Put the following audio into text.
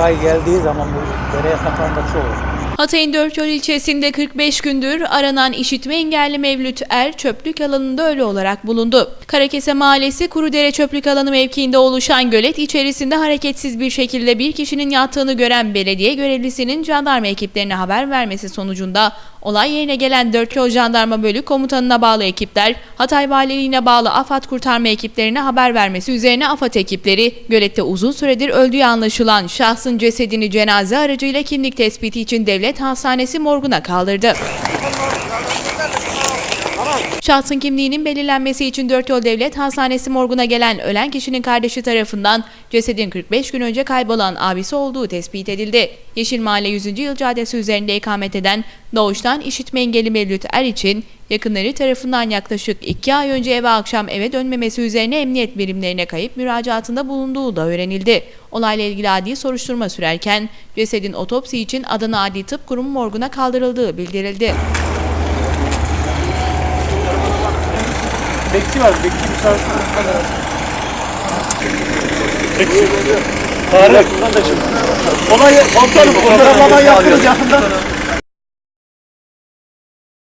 Say geldiği zaman bu dere yataklarında çok olur. Hatay'ın Dörtyol ilçesinde 45 gündür aranan işitme engelli Mevlüt Er çöplük alanında ölü olarak bulundu. Karakese Mahallesi Kurudere Çöplük Alanı mevkiinde oluşan gölet içerisinde hareketsiz bir şekilde bir kişinin yattığını gören belediye görevlisinin jandarma ekiplerine haber vermesi sonucunda olay yerine gelen Dörtyol Jandarma Bölük Komutanına bağlı ekipler Hatay Valiliğine bağlı AFAD kurtarma ekiplerine haber vermesi üzerine AFAD ekipleri gölette uzun süredir öldüğü anlaşılan şahsın cesedini cenaze aracıyla kimlik tespiti için devlet hastanesi morguna kaldırdı. Şahsın kimliğinin belirlenmesi için Dört Yol Devlet Hastanesi morguna gelen ölen kişinin kardeşi tarafından cesedin 45 gün önce kaybolan abisi olduğu tespit edildi. Yeşil Mahalle 100. Yıl Caddesi üzerinde ikamet eden doğuştan işitme engelli Mevlüt Er için yakınları tarafından yaklaşık 2 ay önce eve akşam eve dönmemesi üzerine emniyet birimlerine kayıp müracaatında bulunduğu da öğrenildi. Olayla ilgili adli soruşturma sürerken cesedin otopsi için Adana Adli Tıp Kurumu morguna kaldırıldığı bildirildi. Bekçi var, bekçi bir saat. Bekçi. Tarık. Olay komutanım, fotoğraflama yaptınız yakında.